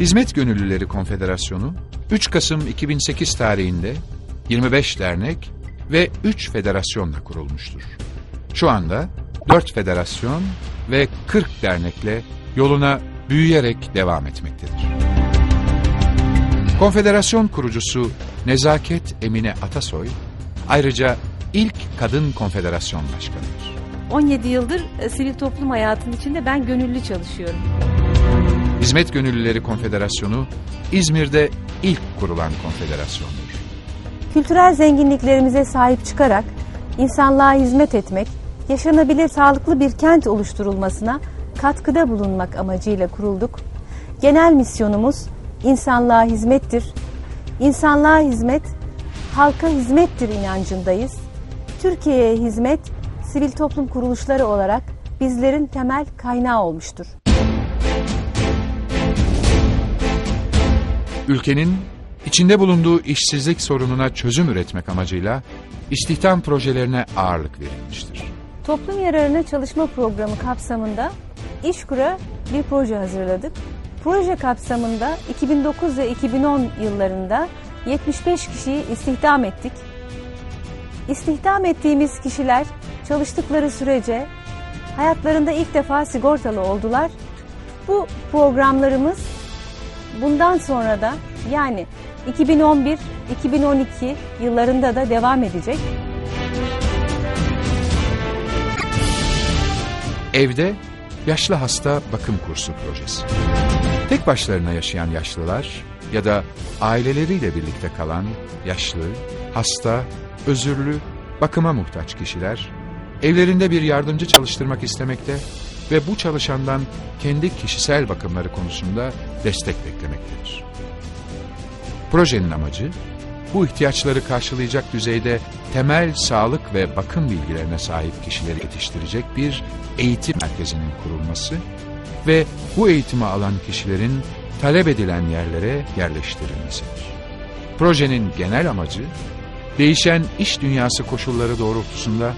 Hizmet Gönüllüleri Konfederasyonu 3 Kasım 2008 tarihinde 25 dernek ve 3 federasyonla kurulmuştur. Şu anda 4 federasyon ve 40 dernekle yoluna büyüyerek devam etmektedir. Konfederasyon kurucusu Nezaket Emine Atasoy, ayrıca ilk kadın konfederasyon başkanıdır. 17 yıldır e, sivil toplum hayatının içinde ben gönüllü çalışıyorum. Hizmet Gönüllüleri Konfederasyonu, İzmir'de ilk kurulan konfederasyondur. Kültürel zenginliklerimize sahip çıkarak insanlığa hizmet etmek, yaşanabilir sağlıklı bir kent oluşturulmasına katkıda bulunmak amacıyla kurulduk. Genel misyonumuz insanlığa hizmettir. İnsanlığa hizmet, halka hizmettir inancındayız. Türkiye'ye hizmet, sivil toplum kuruluşları olarak bizlerin temel kaynağı olmuştur. Ülkenin içinde bulunduğu işsizlik sorununa çözüm üretmek amacıyla istihdam projelerine ağırlık verilmiştir. Toplum yararına çalışma programı kapsamında İşkur'a bir proje hazırladık. Proje kapsamında 2009 ve 2010 yıllarında 75 kişiyi istihdam ettik. İstihdam ettiğimiz kişiler çalıştıkları sürece hayatlarında ilk defa sigortalı oldular. Bu programlarımız bundan sonra da yani 2011-2012 yıllarında da devam edecek. Evde Yaşlı Hasta Bakım Kursu Projesi. Tek başlarına yaşayan yaşlılar ya da aileleriyle birlikte kalan yaşlı, hasta, özürlü, bakıma muhtaç kişiler evlerinde bir yardımcı çalıştırmak istemekte ve bu çalışandan kendi kişisel bakımları konusunda destek beklemektedir. Projenin amacı bu ihtiyaçları karşılayacak düzeyde temel sağlık ve bakım bilgilerine sahip kişileri yetiştirecek bir eğitim merkezinin kurulması ve bu eğitimi alan kişilerin talep edilen yerlere yerleştirilmesidir. Projenin genel amacı, değişen iş dünyası koşulları doğrultusunda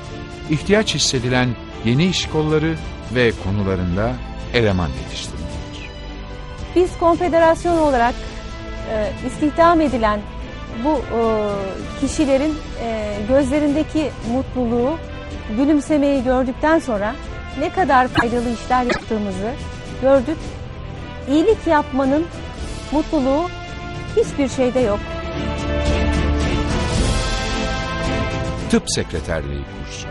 ihtiyaç hissedilen yeni iş kolları ve konularında eleman yetiştirmektir. Biz konfederasyon olarak e, istihdam edilen bu e, kişilerin e, gözlerindeki mutluluğu, gülümsemeyi gördükten sonra ne kadar faydalı işler yaptığımızı gördük. İyilik yapmanın mutluluğu hiçbir şeyde yok. Tıp Sekreterliği kursu.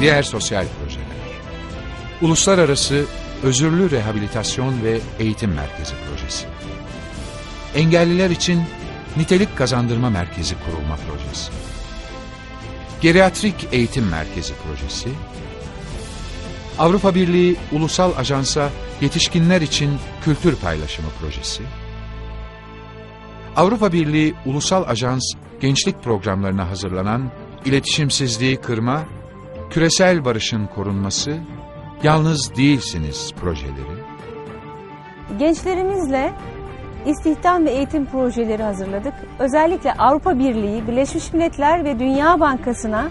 Diğer sosyal projeler. Uluslararası Özürlü Rehabilitasyon ve Eğitim Merkezi Projesi. Engelliler için Nitelik Kazandırma Merkezi kurulma projesi. Geriatrik Eğitim Merkezi projesi. Avrupa Birliği Ulusal Ajansa Yetişkinler için Kültür Paylaşımı projesi. Avrupa Birliği Ulusal Ajans gençlik programlarına hazırlanan iletişimsizliği kırma, küresel barışın korunması, yalnız değilsiniz projeleri. Gençlerimizle istihdam ve eğitim projeleri hazırladık. Özellikle Avrupa Birliği, Birleşmiş Milletler ve Dünya Bankası'na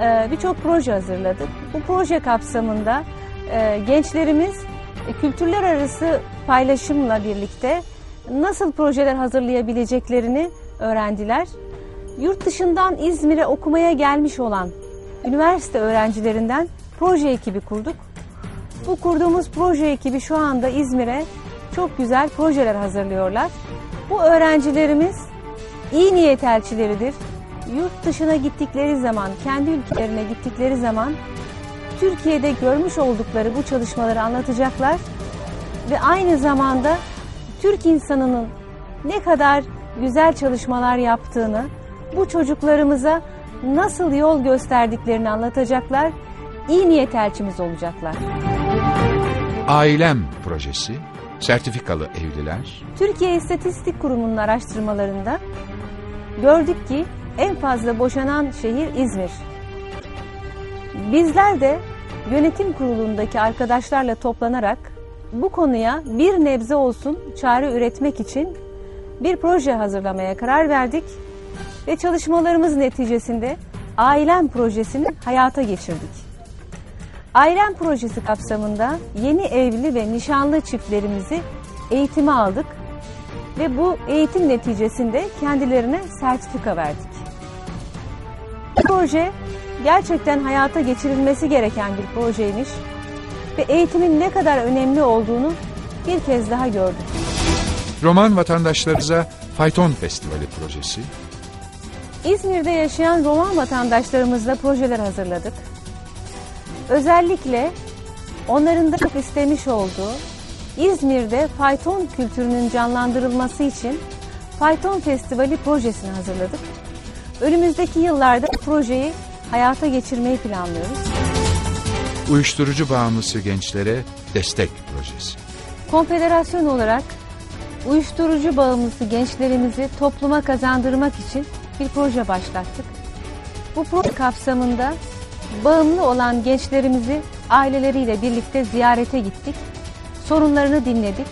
e, birçok proje hazırladık. Bu proje kapsamında e, gençlerimiz e, kültürler arası paylaşımla birlikte nasıl projeler hazırlayabileceklerini öğrendiler. Yurt dışından İzmir'e okumaya gelmiş olan üniversite öğrencilerinden proje ekibi kurduk. Bu kurduğumuz proje ekibi şu anda İzmir'e çok güzel projeler hazırlıyorlar. Bu öğrencilerimiz iyi niyet elçileridir. Yurt dışına gittikleri zaman, kendi ülkelerine gittikleri zaman Türkiye'de görmüş oldukları bu çalışmaları anlatacaklar ve aynı zamanda Türk insanının ne kadar güzel çalışmalar yaptığını, bu çocuklarımıza nasıl yol gösterdiklerini anlatacaklar, iyi niyet elçimiz olacaklar. Ailem projesi, sertifikalı evliler, Türkiye İstatistik Kurumu'nun araştırmalarında gördük ki en fazla boşanan şehir İzmir. Bizler de yönetim kurulundaki arkadaşlarla toplanarak bu konuya bir nebze olsun çare üretmek için bir proje hazırlamaya karar verdik ve çalışmalarımız neticesinde Ailem projesini hayata geçirdik. Ailem projesi kapsamında yeni evli ve nişanlı çiftlerimizi eğitime aldık ve bu eğitim neticesinde kendilerine sertifika verdik. Bu proje gerçekten hayata geçirilmesi gereken bir projeymiş ve eğitimin ne kadar önemli olduğunu bir kez daha gördük. Roman vatandaşlarımıza Fayton Festivali projesi, İzmir'de yaşayan Roman vatandaşlarımızla projeler hazırladık. Özellikle onların da çok istemiş olduğu İzmir'de fayton kültürünün canlandırılması için Fayton Festivali projesini hazırladık. Önümüzdeki yıllarda projeyi hayata geçirmeyi planlıyoruz. uyuşturucu bağımlısı gençlere destek projesi. Konfederasyon olarak uyuşturucu bağımlısı gençlerimizi topluma kazandırmak için bir proje başlattık. Bu proje kapsamında bağımlı olan gençlerimizi aileleriyle birlikte ziyarete gittik. Sorunlarını dinledik.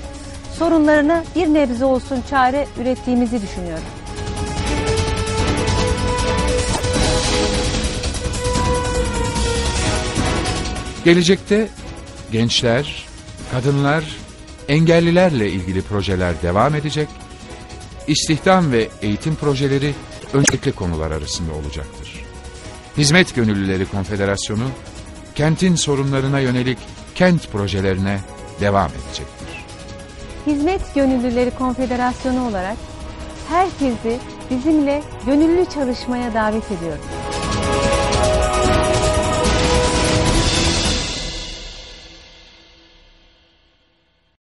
Sorunlarına bir nebze olsun çare ürettiğimizi düşünüyorum. Gelecekte gençler, kadınlar, engellilerle ilgili projeler devam edecek. İstihdam ve eğitim projeleri öncelikli konular arasında olacaktır. Hizmet Gönüllüleri Konfederasyonu, kentin sorunlarına yönelik kent projelerine devam edecektir. Hizmet Gönüllüleri Konfederasyonu olarak herkesi bizimle gönüllü çalışmaya davet ediyorum.